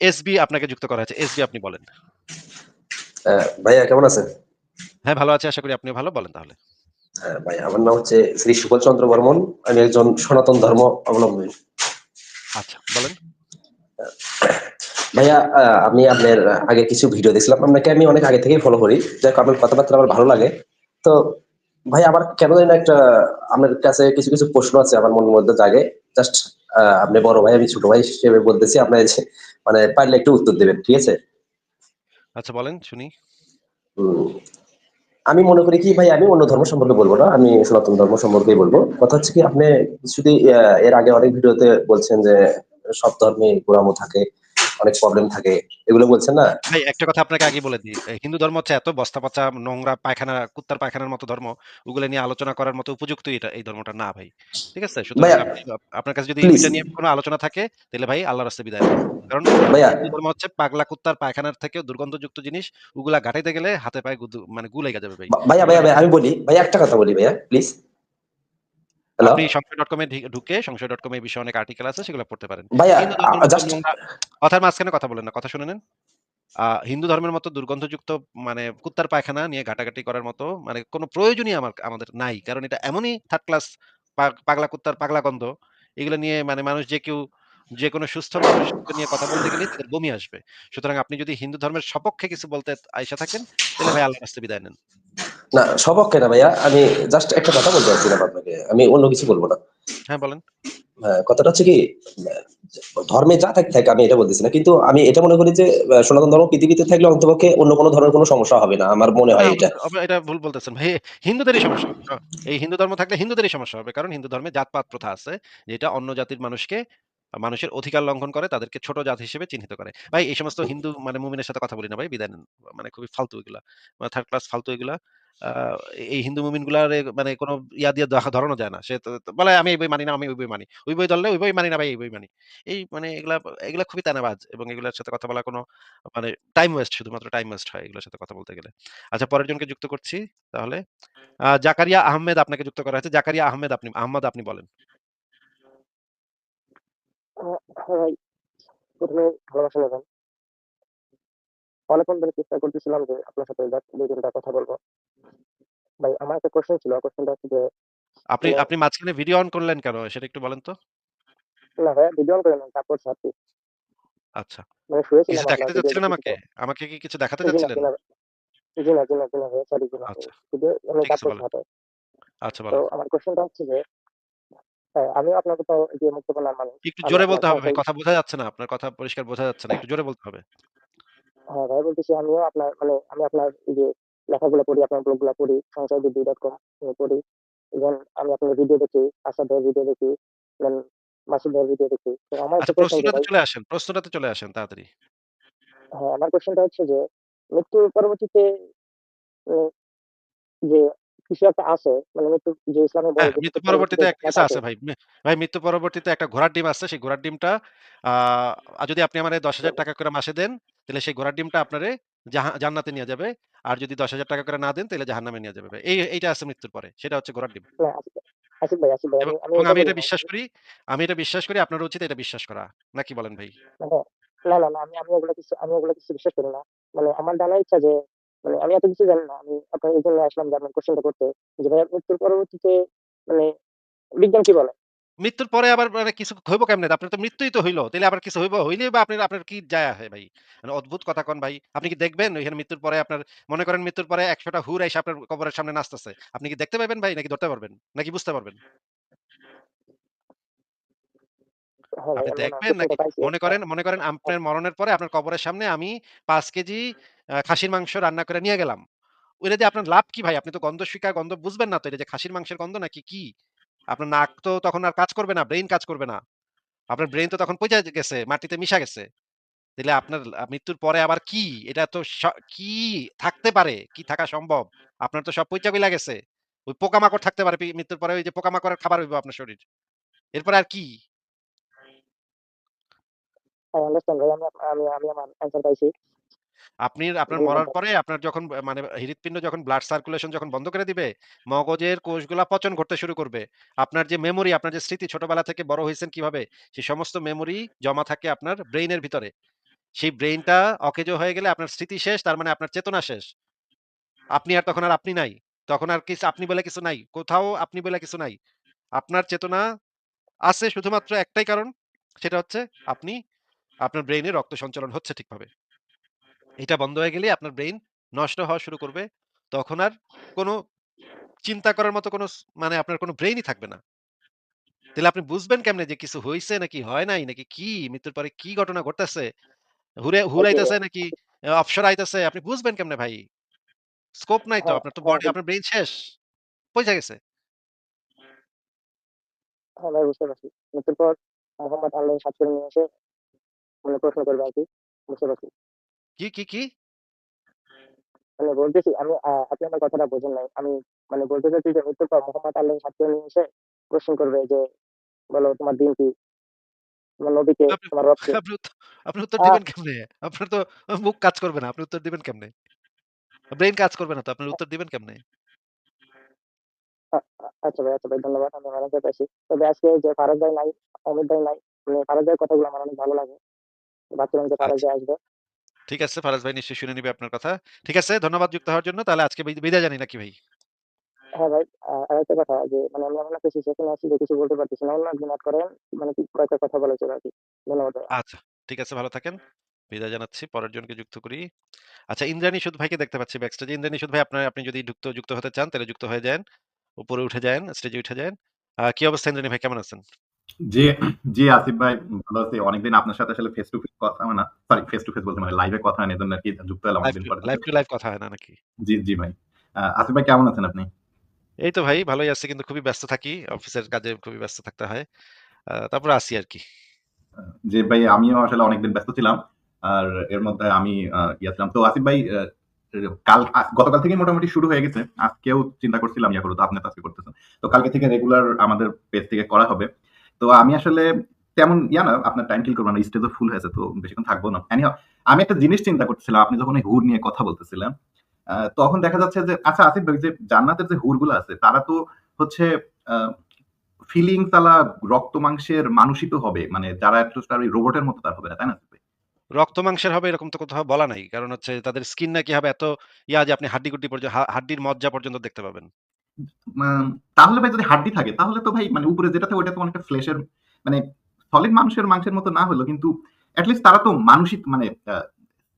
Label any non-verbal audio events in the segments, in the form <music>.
SB আপনাকে যুক্ত করা হয়েছে। এসবি আপনি বলেন। হ্যাঁ, ভাইয়া কেমন আছেন? হ্যাঁ, ভালো আছি। আশা করি আপনিও ভালো। বলেন তাহলে। হ্যাঁ, ভাই আমার নাম হচ্ছে শ্রী সুবল চন্দ্র বর্মন। আমি একজন সনাতন ধর্ম অবলম্বী। আচ্ছা, বলেন। ভাইয়া আমি আপনার আগে কিছু ভিডিও দেখছিলাম। আপনাকে আমি অনেক আগে থেকেই ফলো করি। যাই হোক আপনার কথাবার্তা আমার ভালো লাগে। তো ভাই আমার কেন জানি একটা আপনার কাছে কিছু, কিছু প্রশ্ন আছে আমার মনের মধ্যে জাগে। জাস্ট আপনি বড় ভাই, আমি ছোট ভাই হিসেবে বলতেছি। আপনার মানে পারলে একটু উত্তর দেবেন ঠিক আছে? আচ্ছা বলেন, শুনি। আমি মনে করি কি ভাই আমি অন্য ধর্ম সম্পর্কে বলব না। আমি সনাতন ধর্ম সম্পর্কেই বলব কথা হচ্ছে কি আপনি যদি আ এর আগে অনেক ভিডিওতে বলছেন যে সব ধর্মে গোড়ামো থাকে, অনেক প্রবলেম থাকে। এগুলো বলছেন না? ভাই একটা কথা আপনাকে আগেই বলে দিই। হিন্দু ধর্ম হচ্ছে এত বস্তা-পচা, নোংরা, পায়খানা, কুত্তার পায়খানার মতো ধর্ম। ওগুলো নিয়ে আলোচনা করার মতো উপযুক্ত এটা এই ধর্মটা না ভাই। ঠিক আছে? আপনি আপনার কাছে যদি ওইটা নিয়ে কোন আলোচনা থাকে তাহলে ভাই আল্লাহর রাস্তায় বিদায় কারণ হিন্দু ধর্ম হচ্ছে পাগলা কুত্তার পায়খানার থেকেও দুর্গন্ধযুক্ত জিনিস। ওগুলা গাটাইতে গেলে হাতে পায়ে মানে গু লাইগা যাবে ভাই। ভাইয়া, ভাইয়া, ভাইয়া আমি বলি। ভাইয়া একটা কথা বলি ভাইয়া প্লিজ। আপনি ঢি ঢুকে সংশয়.com এই বিষয়ে অনেক আর্টিকেল আছে সেগুলো পড়তে পারেন। কথার মাঝখানে কথা বলেন না। কথা শুনে নেন। হিন্দু ধর্মের মতো দুর্গন্ধযুক্ত মানে কুত্তার পায়খানা নিয়ে ঘাটাঘাটি করার মতো মানে কোন প্রয়োজনই আমার আমাদের নাই। কারণ এটা এমনই থার্ড ক্লাস পাগলা কুত্তার পাগলা গন্ধ। এগুলো নিয়ে মানে মানুষ যে কেউ যেকোনো সুস্থ মানুষকে নিয়ে কথা বলতে গেলে তাদের বমি আসবে। সুতরাং আপনি যদি হিন্দু ধর্মের সপক্ষে কিছু বলতে আইসা থাকেন, তাহলে ভাই আল্লাহর রাস্তায় বিদায় নেন। না সপক্ষে না ভাইয়া। আমি জাস্ট একটা কথা বলতে চাচ্ছিলাম আপনাকে। আমি অন্য কিছু বলব না। হ্যাঁ, বলেন। হ্যাঁ, কথাটা হচ্ছে কি ধর্মে যা থাক থাক আমি এটা বলতেছি না। কিন্তু আমি এটা মনে করি যে সনাতন ধর্ম পৃথিবীতে থাকলে অন্তপক্ষে অন্য কোন ধর্মের কোন সমস্যা হবে না। আমার মনে হয় এটা। এটা ভুল বলতেছেন ভাই। হিন্দুদেরই সমস্যা এই হিন্দু ধর্ম থাকলে হিন্দুদেরই সমস্যা হবে। কারণ হিন্দু ধর্মে জাত-পাত প্রথা আছে। যেটা অন্য জাতির মানুষকে মানুষের অধিকার লঙ্ঘন করে, তাদেরকে ছোট জাত হিসেবে চিহ্নিত করে। ভাই এই সমস্ত হিন্দু মানে মুমিনের সাথে কথা বলি না ভাই। বিদায় মানে খুবই ফালতু এগুলা। মানে থার্ড ক্লাস ফালতু এগুলা। এই হিন্দু মুমিনগুলারে মানে কোনো ইয়া দিয়ে ধরানো যায় না। সে বলে আমি এই বই মানি না, আমি ওই বই মানি। ওই বই ধরলে ওই বই মানি না ভাই, এই বই মানি। এই মানে এগুলা এগুলা খুবই তেনাবাজ এবং এগুলার সাথে কথা বলা কোনো মানে টাইম ওয়েস্ট শুধুমাত্র টাইম ওয়েস্ট হয় এগুলোর সাথে কথা বলতে গেলে। আচ্ছা পরের জনকে যুক্ত করছি তাহলে। জাকারিয়া আহমেদ আপনাকে যুক্ত করা হয়েছে। জাকারিয়া আহমেদ আপনি আহমদ আপনি বলেন। হ্যাঁ। ১ম ভালোবাসা। অনেকক্ষণ ধরে চেষ্টা করতেছিলাম যে আপনার সাথে জাস্ট ২-৩ কথা বলব ভাই আমার একটা কোয়েশ্চেন ছিল। কোয়েশ্চেনটা হচ্ছে যে আপনি মানে আপনি মাঝখানে ভিডিও অন করলেন কেন? সেটা একটু বলেন তো? না ভাইয়া ভিডিও অন করে নাই। তারপর ছাড়ছি। আচ্ছা। মানে কিছু শুয়েছিলাম আপনার দেখাতে দেখতেছি আমাকে? আমাকে কি কিছু দেখাতে জি না, চাচ্ছিলেন? জি না। জি না, জি না, ভাইয়া সরি জি না। আচ্ছা। মানে আছে তারপর। ছাড়া। আচ্ছা তো আমার কোয়েশ্চেনটা হচ্ছে যে হ্যাঁ, আমিও আপনার মতো এই যে মুক্তপ্রাণ মানুষ। একটু জোরে বলতে হবে ভাই। কথা বোঝা যাচ্ছে না। আপনার কথা পরিষ্কার বোঝা যাচ্ছে না। একটু জোরে বলতে হবে। হ্যাঁ, ভাই বলতেছি আমিও আপনার মানে আমি আপনার এই যে লেখাগুলো পড়ি, আপনার ব্লগগুলা পড়ি, সংসারবিধি.com এ পড়ি। ইভেন আমি আপনার ভিডিও দেখি, আসাদ ভাইয়ের ভিডিও দেখি, দেন মাসুদ ভাইয়ের ভিডিও দেখি। তো আমার আচ্ছা প্রশ্নটাতে চলে আসেন। প্রশ্নটাতে চলে আসেন তাড়াতাড়ি। হ্যাঁ, আমার কোয়েশ্চেনটা হচ্ছে যে মৃত্যুর পরবর্তীতে যে কিছু একটা আছে মানে মৃত্যু যে ইসলামে বলে হ্যাঁ, যে মৃত্যু মৃত্যুর পরবর্তীতে পরবর্তীতে একটা কিছু আছে। আছে ভাই। মে ভাই মৃত্যু পরবর্তীতে একটা ঘোড়ার ডিম আছে। সেই ঘোড়ার ডিমটা আ যদি আপনি আমারে ৳১০,০০০ করে মাসে দেন, তাহলে সেই ঘোড়ার ডিমটা আপনারে জান্নাতে নিয়ে যাবে। আর যদি ৳১০,০০০ করে না দেন তাহলে জাহান্নামে নিয়ে যাবে এই এইটা আছে মৃত্যুর পরে। সেটা হচ্ছে ঘোড়ার ডিম। ভাই ভাই ভাই আমি এটা। বিশ্বাস করি আমি এটা বিশ্বাস করি আপনার উচিত এটা বিশ্বাস করা। নাকি বলেন ভাই? মানে না, না, না আমি আমি ওগুলা কিছু আমি ওগুলা কিছু বিশ্বাস করি না। মানে আমার জানার ইচ্ছা যে মানে আমি এত কিছু জানি না। আমি আপনার এজন্য আসলাম যে আপনার কোয়েশ্চেনটা করতে। যে ভাইয়া মৃত্যুর পরবর্তীতে মানে বিজ্ঞান কি বলে? মৃত্যুর পরে আবার মানে কিছু হইব কেমনে? আপনার তো মৃত্যুই তো হইল। তাইলে আবার কিছু হইব? হইলেই বা আপনার আপনার কি যায় আসে ভাই? মানে অদ্ভুত কথা কন ভাই। আপনি কি দেখবেন ওইখানে মৃত্যুর পরে আপনার মনে করেন মৃত্যুর পরে ১০০ টা হুর আইসা আপনার কবরের সামনে নাচতেছে। আপনি কি দেখতে পাইবেন ভাই নাকি ধরতে পারবেন? নাকি বুঝতে পারবেন? হ্যাঁ আপনি দেখবেন নাকি মনে করেন মনে করেন আপনার মরণের পরে আপনার কবরের সামনে আমি ৫ কেজি খাসির মাংস রান্না করে নিয়ে গেলাম। ওইটা দিয়ে আপনার লাভ কি ভাই? আপনি তো গন্ধ শিকা গন্ধ বুঝবেন না তো এটা যে খাসির মাংসের গন্ধ নাকি কি? আপনার নাক তো তখন আর কাজ করবে না, ব্রেইন কাজ করবে না। আপনার ব্রেইন তো তখন পইচা গেছে, মাটিতে মিশা গেছে। তাইলে আপনার মৃত্যুর পরে আবার কি? এটা তো কি থাকতে পারে? কি থাকা সম্ভব? আপনার তো সব পইচা গইলা গেছে। ওই পোকামাকড় থাকতে পারে মৃত্যুর পরে ওই যে পোকামাকড়ের খাবার হইব আপনার শরীর। এরপরে আর কি? ভাই আমি আমি আমি আমার অ্যান্সার পাইছি। আপনি আপনার মরার পরে আপনার যখন মানে হৃৎপিণ্ড যখন ব্লাড সার্কুলেশন যখন বন্ধ করে দিবে, মগজের কোষগুলা পচন ঘটতে শুরু করবে। আপনার যে মেমোরি, আপনার যে স্মৃতি ছোটবেলা থেকে বড় হইছেন কীভাবে, সেই সমস্ত মেমোরি জমা থাকে আপনার ব্রেইনের ভিতরে। সেই ব্রেইনটা অকেজো হয়ে গেলে আপনার স্মৃতি শেষ, তার মানে আপনার চেতনা শেষ। আপনি আর তখন আর আপনি নাই। তখন আর কিছু আপনি বলে কিছু নাই। কোথাও আপনি বলে কিছু নাই। আপনার চেতনা আছে শুধুমাত্র একটাই কারণ, সেটা হচ্ছে আপনি আপনার ব্রেইনে রক্ত সঞ্চালন হচ্ছে ঠিকভাবে। এটা বন্ধ হয়ে গেলে আপনার ব্রেইন নষ্ট হওয়া শুরু করবে। তখন আর কোন চিন্তা করার মতো কোন মানে আপনার কোন ব্রেইনই থাকবে না। তাইলে আপনি বুঝবেন কেমনে যে কিছু হইছে নাকি হয় নাই নাকি কি? মৃত্যুর পরে কি ঘটনা ঘটতেছে? হুরে হুর ওকে আইতেছে নাকি অপসর আইতেছে? আপনি বুঝবেন কেমনে ভাই? স্কোপ নাই তো। আপনার তো বডি আপনার ব্রেইন শেষ। পইচা গেছে। হ্যাঁ ভাই বুঝতে পারছি। মৃত্যুর পর মোহাম্মদ আল্লাহ সাত নিয়ে এসে মানে প্রশ্ন করবে আরকি। বুঝতে পারছি। কি, কি, কি? মানে বলতেছি আমি আপনি আমার কথাটা বোঝেন নাই। আমি মানে বলতে চাচ্ছি যে মৃত্যুর পর মোহাম্মদ আল্লাহ সাত নিয়ে এসে কোয়েশ্চেন করবে যে, "বলো তোমার দিন কি? তোমার নবী কে? আপনি তোমার রব কে?" আপনি উত্ত আপনি উত্তর দিবেন কেমনে? আপনার তো মুখ কাজ করবে না। আপনি উত্তর দিবেন কেমনে? ব্রেইন কাজ করবে না তো। আপনার উত্তর দিবেন কেমনে? আ আ আচ্ছা ভাই, আচ্ছা ভাই ধন্যবাদ। আমি আনসার পাইছি। তবে আজকে যে ফারাজ ভাই নাই, অমিত ভাই নাই। মানে ফারাজ ভাইয়ের কথাগুলো আমার অনেক ভালো লাগে। ভাবছিলাম যে ফারাজ আচ্ছা। ভাই আসবে। ঠিক আছে। ফারাজ ভাই নিশ্চয়ই শুনে নিবে আপনার কথা। ঠিক আছে। ধন্যবাদ যুক্ত হওয়ার জন্য। তাহলে আজকে বিদায় জানি নাকি ভাই? হ্যাঁ ভাই, কথা যে মানে আমি কিছু বলতে পারতেছি না। অন্য একদিন করেন মানে কি কয়েকটা কথা বলা ছিল আরকি। ধন্যবাদ আচ্ছা। ঠিক আছে ভালো থাকেন। বিদায় জানাচ্ছি। পরের জনকে যুক্ত করি। আচ্ছা ইন্দ্রাণী সুদ ভাইকে দেখতে পাচ্ছি ব্যাকস্টেজে। ইন্দ্রাণী সুদ ভাই আপনার আপনি যদি যুক্ত যুক্ত হতে চান তাহলে যুক্ত হয়ে যায়েন। উপরে উঠে যায়েন, স্টেজে উঠে যায়েন। আ কি অবস্থা ইন্দ্রাণী ভাই কেমন আছেন? জি, জি আসিফ ভাই ভালো আছি। অনেকদিন আপনার সাথে আসলে ফেস টু ফেস কথা হয় না। সরি ফেস টু ফেস বলতে মানে লাইভে কথা হয় না। এজন্য আরকি যুক্ত হলাম লাইভ অনেকদিন টু পরে। লাইভ টু লাইভ কথা হয় না নাকি? জি, জি ভাই। আ আসিফ ভাই কেমন আছেন আপনি? এই তো ভাই ভালোই আছি কিন্তু খুবই ব্যস্ত থাকি। অফিসের কাজে খুবই ব্যস্ত থাকতে হয়। আ তারপরে আছি আরকি। আ জি ভাই আমিও আসলে অনেকদিন ব্যস্ত ছিলাম। আর এর মধ্যে আমি আ ইয়া ছিলাম। তো আসিফ ভাই আ কাল আ গতকাল থেকেই মোটামুটি শুরু হয়ে গেছে। আজকেও চিন্তা করছিলাম ইয়া করব। তো আপনি তো আজকে করতেছেন। তো কালকে থেকে রেগুলার আমাদের পেজ থেকে করা হবে। তো আমি আসলে তেমন ইয়া না আপনার টাইম কিল করব না। স্টেজও ফুল হয়েছে তো বেশিক্ষণ থাকব না। আমি একটা জিনিস চিন্তা করতেছিলাম। আপনি যখন হুর নিয়ে কথা বলতেছিলেন, তখন দেখা যাচ্ছে যে আচ্ছা আসিফ ভাই যে জান্নাতের যে হুরগুলো আছে তারা তো হচ্ছে আ ফিলিংস আলা রক্ত মাংসের মানুষই তো হবে। মানে যারা একটু ওই রোবটের মতো তার হবে না। তাই না রক্ত মাংসের হবে এরকম তো কোথাও বলা নাই। কারণ হচ্ছে তাদের স্কিন নাকি হবে এত ইয়া যে আপনি হাড্ডি-গুড্ডি পর্যন্ত হা হাড্ডির মজ্জা পর্যন্ত দেখতে পাবেন। তাহলে ভাই যদি হাড্ডি থাকে তাহলে তো ভাই মানে উপরে যেটা থাকে ওইটা তো অনেকটা ফ্লেশ এর মানে সলিড মানুষের মাংসের মতো না হলেও কিন্তু এট লিস্ট তারা তো মানুষই মানে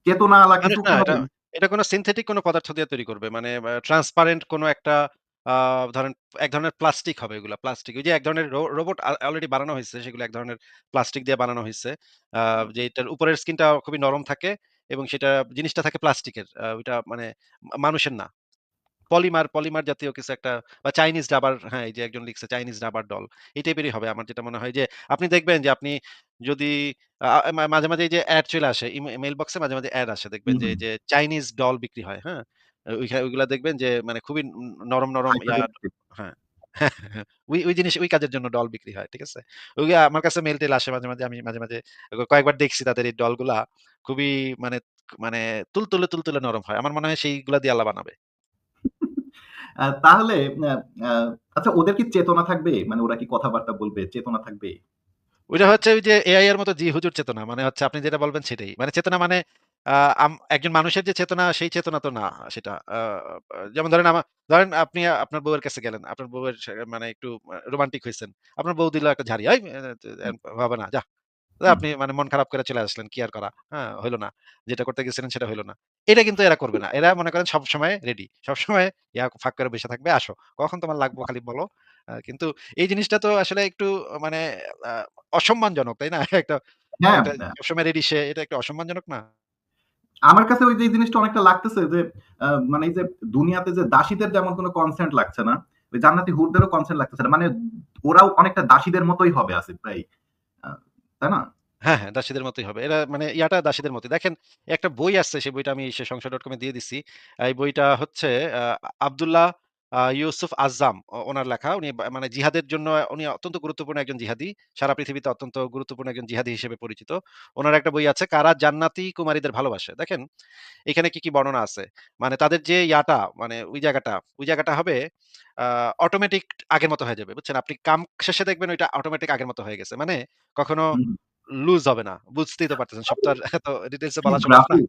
চেতনা কিছু এটা কোন সিনথেটিক কোন পদার্থ দিয়ে তৈরি করবে। মানে ট্রান্সপারেন্ট কোনো একটা ধরেন এক ধরনের প্লাস্টিক হবে এগুলা। প্লাস্টিক। ওই যে এক ধরনের রোবট অলরেডি বানানো হয়েছে সেগুলো এক ধরনের প্লাস্টিক দিয়ে বানানো হয়েছে আ যেটার উপরের স্কিনটা খুবই নরম থাকে এবং সেটা জিনিসটা থাকে প্লাস্টিকের। ওইটা মানে মানুষের না। পলিমার, পলিমার জাতীয় কিছু একটা বা চাইনিজ ডাবার হ্যাঁ, এই যে একজন লিখছে চাইনিজ রাবার ডল। এই টাইপেরই হবে আমার যেটা মনে হয় যে আপনি দেখবেন যে আপনি যদি মাঝে, মাঝে এই যে এড চলে আসে মেইল বক্সে মাঝে, মাঝে এড আসে দেখবেন যে, যে চাইনিজ ডল বিক্রি হয়, হ্যাঁ? ওইখা ওইগুলা দেখবেন যে মানে খুবই নরম, নরম হ্যাঁ। <laughs> ওই, ওই জিনিস ওই কাজের জন্য ডল বিক্রি হয়। ঠিক আছে? ওইগুলা আমার কাছে মেইল-টেইল আসে মাঝে, মাঝে আমি মাঝে, মাঝে কয়েকবার দেখছি তাদের এই ডলগুলা খুবই মানে মানে তুলতুলে, তুলতুলে নরম হয়। আমার মনে হয় সেইগুলা দিয়ে আল্লাহ বানাবে। তাহলে আচ্ছা ওদের কি চেতনা থাকবে? মানে ওরা কি কথাবার্তা বলবে? চেতনা থাকবে? ওইটা হচ্ছে ওই যে এআই এর মতো জি হুজুর চেতনা। মানে হচ্ছে আপনি যেটা বলবেন সেটাই। মানে চেতনা মানে একজন মানুষের যে চেতনা সেই চেতনা তো না সেটা। যেমন ধরেন আমা ধরেন আপনি আপনার বউয়ের কাছে গেলেন। আপনার বউয়ের মানে একটু রোমান্টিক হয়েছেন আপনার বউ দিল একটা ঝাড়ি। "এই এ হুম, হবে না যা।" আপনি মানে মন খারাপ করে চলে আসলেন। কি আর করা? হ্যাঁ, হইল না। যেটা করতে গেছিলেন সেটা হইল না। এটা কিন্তু এরা করবে না। <laughs> এরা মনে করেন সবসময় রেডি। সবসময় ইয়া ফাঁক করে বইসা থাকবে, "আসো। কখন তোমার লাগবো খালি বলো।" কিন্তু এই জিনিসটা তো আসলে একটু মানে অসম্মানজনক, তাই না? একটা হ্যাঁ, আ সবসময় রেডি সে এটা একটু অসম্মানজনক না? আমার কাছে ওই যে জিনিসটা অনেকটা লাগতেছে যে মানে এই যে দুনিয়াতে যে দাসীদের যেমন কোনো কনসেন্ট লাগছে না, ওই জান্নাতি হুরদেরও কনসেন্ট লাগতেছে না। মানে ওরাও অনেকটা দাসীদের মতোই হবে আসিফ ভাই। তাই না? হ্যাঁ, হ্যাঁ, দাসীদের মতোই হবে। এরা মানে ইয়াটা দাসীদের মতোই। দেখেন একটা বই আসছে সেই বইটা আমি সে ডট কমে দিয়ে দিছি। এই বইটা হচ্ছে আব্দুল্লাহ ইউসুফ আজ্জাম ও ওনার লেখা। উনি বা মানে জিহাদের জন্য উনি অত্যন্ত গুরুত্বপূর্ণ একজন জিহাদি। সারা পৃথিবীতে অত্যন্ত গুরুত্বপূর্ণ একজন জিহাদি হিসেবে পরিচিত। উনার একটা বই আছে 'কারা জান্নাতি কুমারীদের ভালোবাসে।' দেখেন এখানে কি, কি বর্ণনা আছে। মানে তাদের যে ইয়াটা মানে ওই জায়গাটা, ওই জায়গাটা হবে আ অটোমেটিক আগের মতো হয়ে যাবে। বুঝছেন? আপনি কাম শেষে দেখবেন ওইটা অটোমেটিক আগের মতো হয়ে গেছে। মানে কখনো হুম। লুজ হবে না। বুঝতেই তো পারতেছেন। সব তো আর এত ডিটেইলস এ বলা <laughs> সম্ভব না। গ্রাফিক!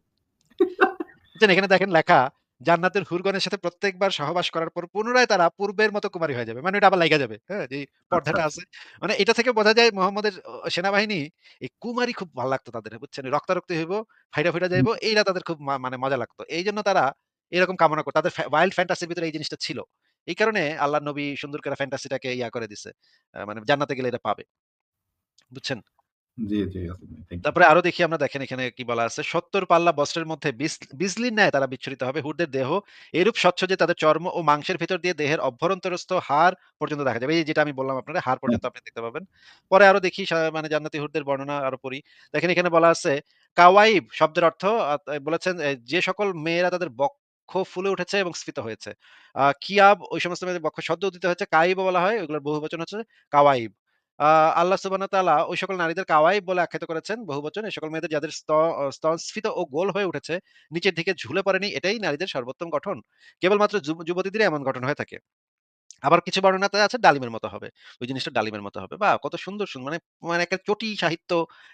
বুঝছেন এখানে দেখেন লেখা জান্নাতের হুরগণের সাথে প্রত্যেকবার সহবাস করার পর পুনরায় তারা পূর্বের মতো কুমারী হয়ে যাবে। মানে ওটা আবার লাইগা যাবে। হ্যাঁ? যে আচ্ছা, পর্দাটা আছে। মানে এটা থেকে বোঝা যায় মোহাম্মদের সেনাবাহিনী এই কুমারী খুব ভালো লাগতো তাদের। বুঝছেন? রক্তারক্তি হইব, ফাইটা, ফাইটা। যাইব এইটা তাদের খুব মানে মজা লাগতো। এইজন্য তারা এরকম কামনা করতো তাদের ওয়াইল্ড ফ্যান্টাসি র ভিতরে এই জিনিসটা ছিল। এই কারণে আল্লাহ নবী সুন্দর করে ফ্যান্টাসিটাকে ইয়া করে দিছে। মানে জান্নাতে গেলে এটা পাবে। বুঝছেন? তারপরে আরও দেখি আমরা দেখেন এখানে কি বলা আছে। ৭০ পাল্লা বস্ত্রের মধ্যে বিজ বিজলির ন্যায় তারা বিচ্ছুরিত হবে। হুরদের দেহ এরূপ স্বচ্ছ যে তাদের চর্ম ও মাংসের ভিতর দিয়ে দেহের অভ্যন্তরস্থ হাড় পর্যন্ত দেখা যাবে। এই যেটা আমি বললাম আপনারে হ্যাঁ। পর্যন্ত আপনি দেখতে পাবেন। পরে আরও দেখি মানে জান্নাতি হুরদের বর্ণনা আরও পড়ি। দেখেন এখানে বলা আছে, কাওয়াইব শব্দের অর্থ বলেছেন যে সকল মেয়েরা তাদের বক্ষ ফুলে উঠেছে এবং স্ফীত হয়েছে। আ, কিয়াব, ওই সমস্ত মেয়েদের বক্ষ সদ্য উদিত হয়েছে। কাইবও বলা হয়। ওগুলোর বহুবচন হচ্ছে কাওয়াইব। আল্লাহ সুবান তালা ওই সকল নারীদের কাওয়াই বলে আখ্যাত করেছেন বহু বচন এই সকল মেয়েদের যাদের স্তনস্ফীত স্তন স্ফীত ও গোল হয়ে উঠেছে, নিচের দিকে ঝুলে পড়েনি এটাই নারীদের সর্বোত্তম গঠন। কেবলমাত্র যুবতীদের এমন গঠন হয়ে থাকে। আবার কিছু বর্ণনাতে আছে ডালিমের মতো হবে। ওই জিনিসটা ডালিমের মতো হবে। বা কত সুন্দর সুন্দর মানে মানে একটা চটি সাহিত্য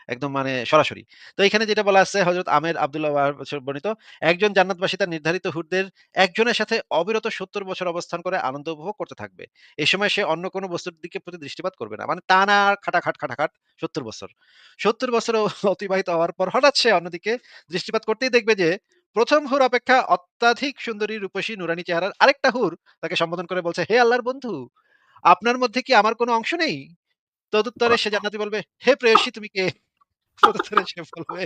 একদম মানে সরাসরি। তো এখানে যেটা বলা আছে হযরত আমের আব্দুল্লাহ বর্ণিত, একজন জান্নাতবাসী তার নির্ধারিত হুরদের একজনের সাথে অবিরত ৭০ বছর অবস্থান করে আনন্দ উপভোগ করতে থাকবে। এ সময় সে অন্য কোনো বস্তুর দিকে প্রতি দৃষ্টিপাত করবে না। মানে টানা খাটাখাট, খাটাখাট ৭০ বছর। ৭০ বছর অতিবাহিত হওয়ার পর হঠাৎ সে অন্যদিকে দৃষ্টিপাত করতেই দেখবে যে ১ম হুর অপেক্ষা অত্যাধিক সুন্দরী, রূপসী, নুরানী চেহারার আরেকটা হুর তাকে সম্বোধন করে বলছে, "হে আল্লাহর বন্ধু, আপনার মধ্যে কি আমার কোন অংশ নেই?" তদুত্তরে সে জান্নাতি বলবে, "হে প্রেয়সী তুমি কে?" তদুত্তরে সে বলবে,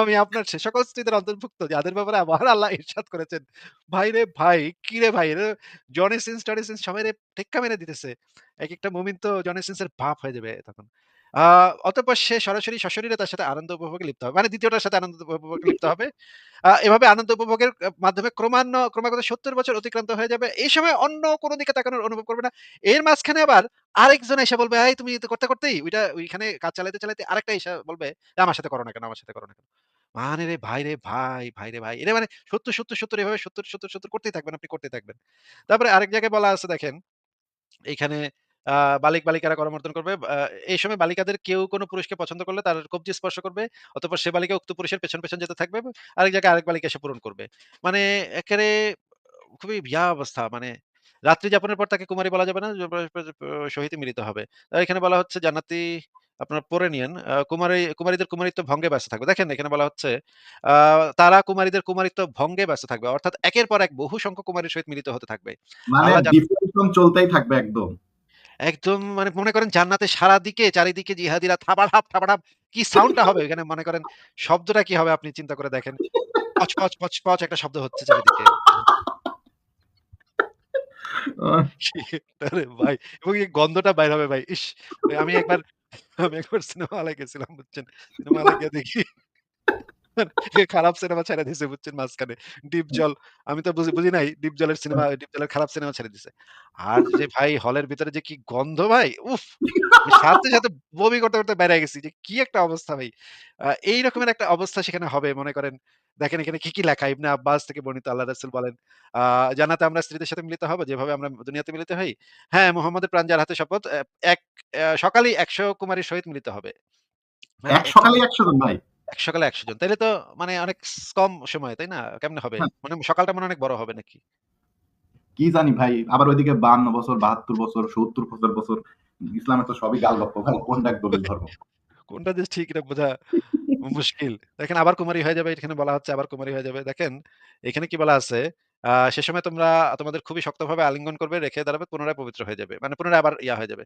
"আমি আপনার সে সকল স্ত্রীদের অন্তর্ভুক্ত যাদের ব্যাপারে আল্লাহ ইরশাদ করেছেন।" ভাইরে ভাই, কিরে ভাই এরা জনি সিনস, টনি সিনস সবাইরে টেক্কা মেরে দিতেছে। একেকটা মুমিন তো জনি সিনস এর বাপ হয়ে যাবে তখন। আ অতঃপর সে সরাসরি সশরীরে তার সাথে আনন্দ উপভোগে লিপ্ত হবে। মানে ২য় টার সাথে আনন্দ উপভোগে লিপ্ত হবে। এভাবে আনন্দ উপভোগের মাধ্যমে ক্রমান্য ক্রমাগত ৭০ বছর অতিক্রান্ত হয়ে যাবে। এই সময় অন্য কোন দিকে তাকানোর অনুভব করবে না। এর মাঝখানে আবার আরেকজন এসে বলবে, "এই তুমি তো করতে, করতেই ওইটা ওইখানে কাজ চালাইতে, চালাইতে আরেকটা এসে বলবে, "আমার সাথে করো না কেন? আমার সাথে করো না কেন?" মানে রে ভাই রে ভাই, ভাই রে ভাই। এটা মানে ৭০, ৭০, ৭০ এভাবে ৭০, ৭০, ৭০ করতেই থাকবেন, আপনি করতেই থাকবেন। তারপরে আরেক জায়গায় বলা আছে দেখেন, এইখানে আ বালিক-বালিকারা করমর্দন করবে। এই সময় বালিকাদের কেউ কোনো পুরুষকে পছন্দ করলে তার কবজি স্পর্শ করবে। অতঃপর সে বালিকা উক্ত পুরুষের পেছন, পেছন যেতে থাকবে। আরেক জায়গায় আরেক বালিকা এসে পূরণ করবে। মানে এক্কারে খুবই ইয়া অবস্থা মানে রাত্রি যাপনের পর তাকে কুমারী বলা যাবে না। সহিত মিলিত হবে। এখানে বলা হচ্ছে জান্নাতি আপনার পরে নিয়েন। কুমারী কুমারীদের কুমারিত্ব ভঙ্গে ব্যস্ত থাকবে। দেখেন এখানে বলা হচ্ছে তারা কুমারীদের কুমারিত্ব ভঙ্গে ব্যস্ত থাকবে। অর্থাৎ একের পর এক বহু সংখ্যক কুমারীর সহিত মিলিত হতে থাকবে। মানে চলতেই থাকবে একদম। একদম মানে মনে করেন জান্নাতে সারাদিকে চারিদিকে জিহাদিরা থাবাড়াপ, থাবাড়াপ কি সাউন্ডটা হবে ওখানে মনে করেন শব্দটা কি হবে আপনি চিন্তা করে দেখেন। পচ, পচ, পচ, পচ একটা শব্দ হচ্ছে চারিদিকে। ভাই এবং এই গন্ধটা বাইর হবে ভাই। ইস! আমি একবার আমি একবার সিনেমা হলে গেছিলাম বুঝছেন। সিনেমা হলে গিয়ে দেখি খারাপ সিনেমা ছেড়ে দিছে বুঝছেন মাঝখানে। ডিপ জল। আমি তো বুঝি, বুঝি নাই ডিপ জলের সিনেমা ডিপ জলের খারাপ সিনেমা ছেড়ে দিছে। আর যে ভাই হলের ভিতরে যে কি গন্ধ ভাই উফ! সাথে, সাথে বমি করতে, করতে হয়ে গেছি যে কি একটা অবস্থা ভাই। এই রকমের একটা অবস্থা সেখানে হবে মনে করেন। দেখেন এখানে কি, কি লেখা ইবনে আব্বাস থেকে বর্ণিত আল্লাহ রাসুল বলেন, আ জান্নাতে আমরা স্ত্রীদের সাথে মিলিত হব যেভাবে আমরা দুনিয়াতে মিলিত হই। হ্যাঁ, মুহাম্মদের প্রাণ যার হাতে শপথ এক সকালেই ১০০ কুমারীর সহিত মিলিত হবে। মানে এক এক সকালেই ১০০ জন ভাই। এক সকালে ১০০ জন। তাইলে তো মানে অনেক কম সময়, তাই না? কেমনে হবে? হ্যাঁ। মানে সকালটা মনে অনেক বড় হবে নাকি? কি জানি ভাই। আবার ওইদিকে ৫২ বছর, ৭২ বছর, ৭০ বছর, বছর। ইসলামে তো সবই গাল গপ্প ভাই। কোনটা একদম ধর্ম? কোনটা যে ঠিক এটা বোঝা মুশকিল। দেখেন আবার কুমারী হয়ে যাবে এখানে বলা হচ্ছে আবার কুমারী হয়ে যাবে। দেখেন এখানে কি বলা আছে? সে সময় তোমরা তোমাদের খুবই শক্তভাবে আলিঙ্গন করবে, রেখে দাঁড়াবে, পুনরায় পবিত্র হয়ে যাবে। মানে পুনরায় আবার ইয়া হয়ে যাবে।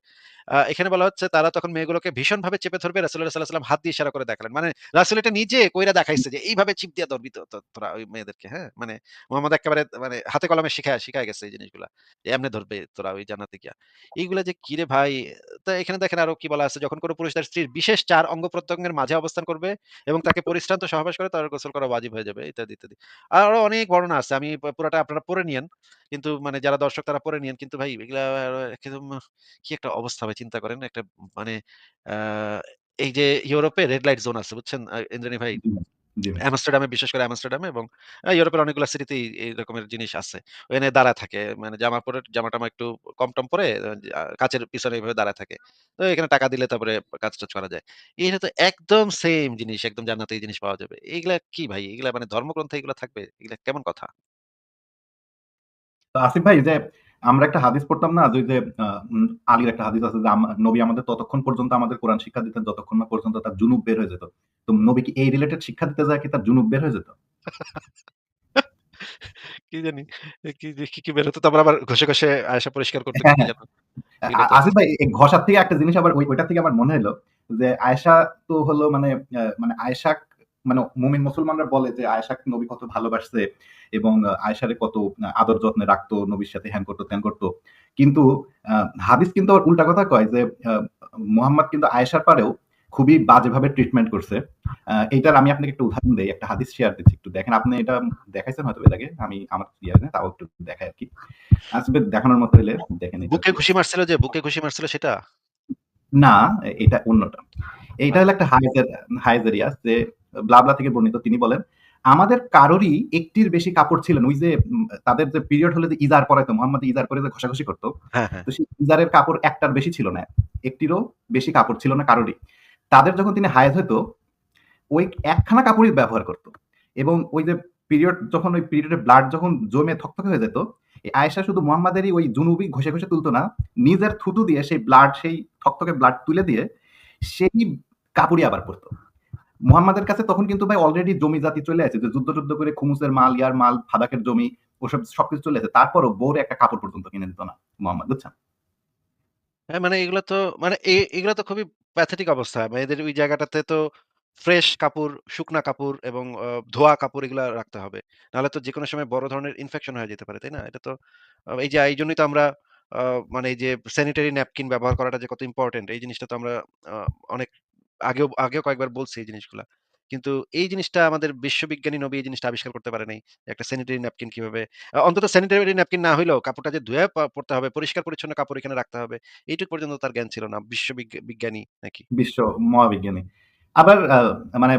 এখানে বলা হচ্ছে তারা তখন মেয়েগুলোকে ভীষণভাবে চেপে ধরবে। রাসূলুল্লাহ সাল্লাল্লাহু আলাইহি হাত দিয়ে ইশারা করে দেখালেন। মানে রাসূল এটা নিজে কইরা দেখাইছে যে এইভাবে চিপ দিয়া ধরবি তো তোরা ওই মেয়েদেরকে, হ্যাঁ? মানে মুহাম্মদ এক্কেবারে মানে হাতে কলমে শিখায় শিখায় গেছে এই জিনিসগুলা। এমনে ধরবে তোরা ওই জানাতে গিয়া। এইগুলা যে কিরে ভাই! তো এখানে দেখেন আরও কি বলা আছে যখন কোনো পুরুষ তার স্ত্রীর বিশেষ চার অঙ্গ-প্রত্যঙ্গের মাঝে অবস্থান করবে এবং তাকে পরিশ্রান্ত সহবাস করে তার গোসল করা ওয়াজিব হয়ে যাবে ইত্যাদি, ইত্যাদি। আরও অনেক বর্ণনা আছে। আমি পুরাটা আপনারা পড়ে নিয়েন। কিন্তু মানে যারা দর্শক তারা পড়ে নিয়েন। কিন্তু ভাই এগুলা একদম কি একটা অবস্থা ভাই চিন্তা করেন। একটা মানে এই যে ইউরোপে রেড লাইট জোন আছে বুঝছেন ইন্দ্রানী ভাই? আমস্টারডামে বিশেষ করে আমস্টারডামে এবং ইউরোপের অনেকগুলা সিটিতেই এই রকমের জিনিস আছে। ওখানে দাঁড়ায় থাকে। মানে জামা পরে জামা-টামা একটু কম-টম পরে কাচের পিছনে এভাবে দাঁড়ায় থাকে। তো এখানে টাকা দিলে তারপরে কাজ-টাজ করা যায়। এটা তো একদম সেইম জিনিস, একদম জান্নাতে এই জিনিস পাওয়া যাবে। এগুলা কি ভাই? এগুলা মানে ধর্মগ্রন্থে এগুলা থাকবে? এগুলা কেমন কথা? তো আসিফ ভাই যে আমরা একটা হাদিস পড়তাম না যে, যে আলীর একটা হাদিস আছে যে নবী আমাদের ততক্ষণ পর্যন্ত আমাদের কোরআন শিক্ষা দিতেন যতক্ষণ না পর্যন্ত তার জুনুব বের হয়ে যেত। তো নবী কি এই রিলেটেড শিক্ষা দিতে যায় কি তার জুনুব বের হয়ে যেত? <laughs> কি জানি? কি কি, বের হতো তারপর আবার ঘষে, ঘষে আয়েশা পরিষ্কার করতো <laughs> আসিফ ভাই এই ঘষার থেকে একটা জিনিস আবার ওইটা থেকে আমার মনে হইল যে আয়েশা তো হলো মানে মানে আয়েশা মানে মুমিন মুসলমানরা বলে যে আয়েশাকে নবী কত ভালোবাসছে এবং আয়েশারে কত আদর যত্নে রাখতো, নবীর সাথে হ্যান করতো, ত্যান করতো। কিন্তু হাদিস কিন্তু আবার উল্টা কথা কয় যে মুহাম্মদ কিন্তু আয়েশার পারেও খুবই বাজেভাবে ট্রিটমেন্ট করছে। এইটার আমি আপনাকে একটা উদাহরণ দেই। একটা হাদিস শেয়ার দিচ্ছি একটু দেখেন। আপনি এটা দেখাইছেন হয়তো আগে। আমি আমার ইয়াতে তাও একটু দেখাই আরকি। আসবে দেখানোর মতো হইলে দেখেন বুকে ঘুষি মারছিল যে, বুকে খুশি মারছিল সেটা? না, এটা অন্যটা। এইটা হলো একটা হাইজের হাইজেরিয়াস যে ব্লাবলা থেকে বর্ণিত তিনি বলেন, "আমাদের কারোরই একটির বেশি কাপড় ছিল না।" ওই যে তাদের যে পিরিয়ড হলে যে ইজার পরাইতো, মুহাম্মদ ইজার পরে যে ঘষাঘষি করত। হ্যাঁ, হ্যাঁ। তো সেই ইজারের কাপড় একটার বেশি ছিল না। একটিরও বেশি কাপড় ছিল না কারোরই। তাদের যখন তিনি হায়েজ হইতো, ওই একখানা কাপড়ই ব্যবহার করত। এবং ওই যে পিরিয়ড যখন ওই পিরিয়ডের ব্লাড যখন জমে থকথকে হয়ে যেত, আয়েশা শুধু মুহাম্মাদেরই ওই জুনুবই ঘষে, ঘষে তুলতো না। নিজের থুতু দিয়ে সেই ব্লাড সেই থকথকে ব্লাড তুলে দিয়ে সেই কাপড়ই আবার পরত। মুহাম্মাদের কাছে তখন কিন্তু ভাই অলরেডি জমি জাতি চলে আসে যে যুদ্ধ-টুদ্ধ করে খুমুসের মাল, ইয়ার মাল, ফাদাকের জমি ওসব সবকিছু চলে আসে। তারপরও বউর একটা কাপড় পর্যন্ত কিনে দিত না মুহাম্মদ, বুঝছেন? হ্যাঁ, মানে এগুলা তো মানে এগুলা তো খুবই প্যাথেটিক অবস্থা। মেয়েদের ওই জায়গাটাতে তো ফ্রেশ কাপড়, শুকনা কাপড় এবং ধোয়া কাপড় এগুলা রাখতে হবে। নাহলে তো যেকোনো সময় বড় ধরনের ইনফেকশন হয়ে যেতে পারে, তাই না? এটা তো এই যে এই জন্যই তো আমরা মানে এই যে স্যানিটারি ন্যাপকিন ব্যবহার করাটা যে কত ইম্পর্টেন্ট এই জিনিসটা তো আমরা অনেক আগেও আগেও কয়েকবার বলছি এই জিনিসগুলা। কিন্তু এই জিনিসটা আমাদের বিশ্ববিজ্ঞানী নবী এই জিনিসটা আবিষ্কার করতে পারে নাই। একটা স্যানিটারি ন্যাপকিন কীভাবে অন্তত স্যানিটারি ন্যাপকিন না হইলেও কাপড়টা যে ধুয়ে পড়তে হবে, পরিষ্কার পরিচ্ছন্ন কাপড় এখানে রাখতে হবে। এইটুকু পর্যন্ত তার জ্ঞান ছিল না। বিশ্ববিজ্ঞানী বিজ্ঞানী নাকি? বিশ্ব মহাবিজ্ঞানী। আবার মানে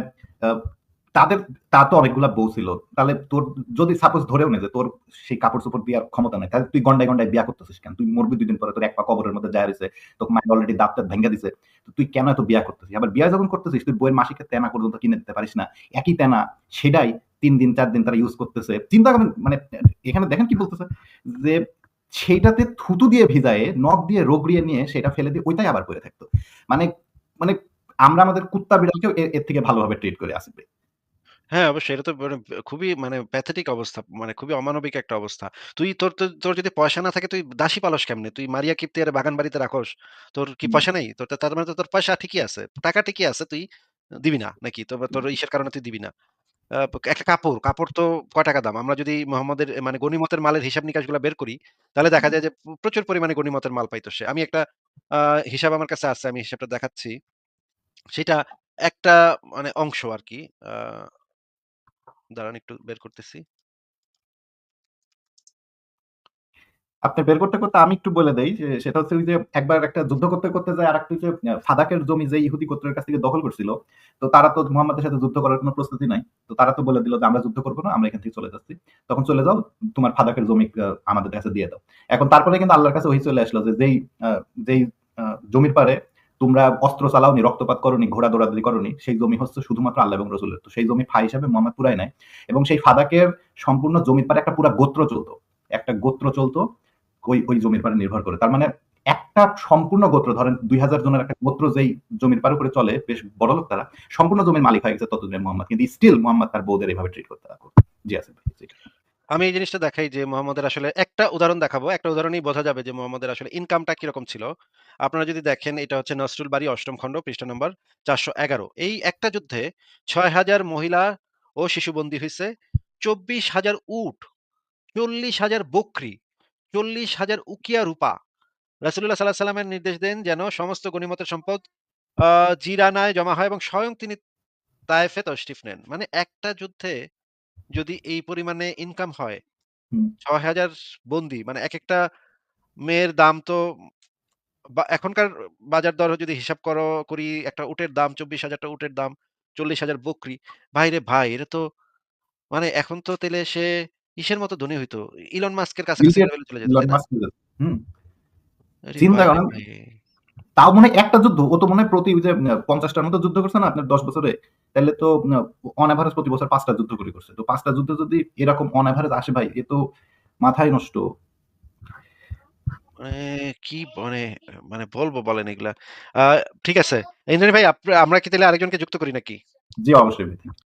তাদের তার তো অনেকগুলা বউ ছিল। তাহলে তোর যদি সাপোজ ধরেও নে যে তোর সেই কাপড়-চোপড় দেওয়ার ক্ষমতা নাই। তাহলে তুই গন্ডায়, গন্ডায় বিয়া করতেছিস কেন? তুই মরবি ২ দিন পরে তোর এক পা কবরের মধ্যে যায়া রইছে। তোর মায়ের অলরেডি দাঁত-টাত ভাইঙ্গা দিছে। তো তুই কেন এত বিয়া করতেছিস? আবার বিয়া যখন করতেছিস তুই বইয়ের মাসিকের তেনা পর্যন্ত কিনে দিতে পারিস না। একই তেনা সেটাই তিন দিন চার দিন তারা ইউজ করতেছে। চিন্তা করেন মানে এখানে দেখেন কি বলতেছে? যে সেইটাতে থুতু দিয়ে ভিজায়ে, নখ দিয়ে রোগড়িয়ে নিয়ে সেটা ফেলে দিয়ে ওইটাই আবার পইড়া থাকতো। মানে মানে আমরা আমাদের কুত্তা বিড়ালকেও এর থেকে ভালোভাবে ট্রিট করে ভাই। হ্যাঁ, অবশ্যই এটা তো মানে খুবই মানে প্যাথেটিক অবস্থা। মানে খুবই অমানবিক একটা অবস্থা। তুই তোর তোর তোর যদি পয়সা না থাকে তুই দাসী পালস কেমনে? তুই মারিয়া কিপ্তিয়ারে বাগান বাড়িতে রাখোস। তোর কি হুম। পয়সা নাই? তোর তার মানে তো তোর পয়সা ঠিকই আছে। টাকা ঠিকই আছে তুই দিবি না নাকি? তোর তোর ইসের কারণে তুই দিবি না। আ একটা কাপড়, কাপড় তো কয় টাকা দাম? আমরা যদি মোহাম্মদের মানে গনিমতের মালের হিসাব নিকাশ নিকাশগুলা বের করি, তাহলে দেখা যায় যে প্রচুর পরিমাণে গনিমতের মাল পাইতো সে। আমি একটা আ হিসাব আমার কাছে আছে। আমি হিসাবটা দেখাচ্ছি। সেটা একটা মানে অংশ আরকি। আ দাঁড়ান একটু বের করতেছি। আপনি বের করতে, করতে আমি একটু বলে দেই যে সেটা হচ্ছে যে একবার একটা যুদ্ধ করতে, করতে যায় আরেকটা হচ্ছে আ ফাদাকের জমি যে ইহুদি গোত্রের কাছ থেকে দখল করছিল। তো তারা তো মোহাম্মদের সাথে যুদ্ধ করার কোনো প্রস্তুতি নাই। তো তারা তো বলে দিল যে আমরা যুদ্ধ করব না। আমরা এখান থেকে চলে যাচ্ছি। তখন চলে যাও। তোমার ফাদাকের জমি আমাদের কাছে দিয়ে দাও। এখন তারপরে কিন্তু আল্লাহর কাছে ওই চলে আসলো যে যেই যেই জমির পারে তোমরা অস্ত্র চালাওনি, রক্তপাত করোনি, ঘোড়া দৌড়াদৌড়ি করোনি, সেই জমি হচ্ছে শুধুমাত্র আল্লাহ এবং রাসূলের। তো সেই জমি ফা হিসাবে মুহাম্মদ পুরাই নেয়। এবং সেই ফাদাকের সম্পূর্ণ জমির পারে একটা পুরা গোত্র চলত। একটা গোত্র চলত ওই, ওই জমির পারে নির্ভর করে। তার মানে একটা সম্পূর্ণ গোত্র ধরেন ২০০০ জনের একটা গোত্র যেই জমির পার উপরে চলে, বেশ বড়লোক তারা। সম্পূর্ণ জমির মালিক হয়ে গেছে ততদিনে মুহাম্মদ। কিন্তু স্টিল মুহাম্মদ তার বউদের এভাবে ট্রিট করতে থাকতো। জি ভাই। আমি এই জিনিসটা দেখাই যে মোহাম্মদের আসলে একটা উদাহরণ দেখাবো। একটা উদাহরণই বোঝা যাবে যে মোহাম্মদের আসলে ইনকামটা কীরকম ছিল। আপনারা যদি দেখেন এটা হচ্ছে নসরুল বাড়ি ৮ম খণ্ড পৃষ্ঠা নম্বর ৪১১ এই একটা যুদ্ধে ৬০০০ মহিলা ও শিশু বন্দী হইছে। ২৪,০০০ উট, ৪০,০০০ বকরি, ৪০,০০০ উকিয়া রূপা। রাসূলুল্লাহ সাল্লাল্লাহু আলাইহি ওয়াসাল্লামের নির্দেশ দেন যেন সমস্ত গনিমতের সম্পদ জিরানায় জমা হয় এবং স্বয়ং তিনি তায়েফে তশরিফ নেন। মানে একটা যুদ্ধে যদি এই পরিমাণে ইনকাম হয়, হুম। ৬,০০০ বন্দী মানে এক একটা মেয়ের দাম তো এখনকার বাজার দর যদি হিসাব করো করি একটা উটের দাম ২৪,০০০ টা উটের দাম, ৪০,০০০ বকরি। ভাইরে ভাই এটা তো মানে এখন তো তেলে সে ইসের মতো ধনী হইতো। ইলন মাস্কের লেভেলে চলে যেত, চিন্তা করেন। তাও মনে হয় একটা যুদ্ধ। ও তো মনে হয় প্রতি যে আ ৫০ টার মতো যুদ্ধ করছে না আপনার ১০ বছরে? তাহলে তো অন এভারেজ প্রতি বছর পাঁচটা যুদ্ধ করে করছে। তো ৫ টা যুদ্ধে যদি এরকম অন এভারেজ আসে ভাই এ তো মাথাই নষ্ট। মানে কি মানে মানে বলব বলেন এগুলা। ঠিক আছে। ইন্দ্রানী ভাই আমরা কি তাইলে আরেকজনকে যুক্ত করি নাকি? জি, অবশ্যই।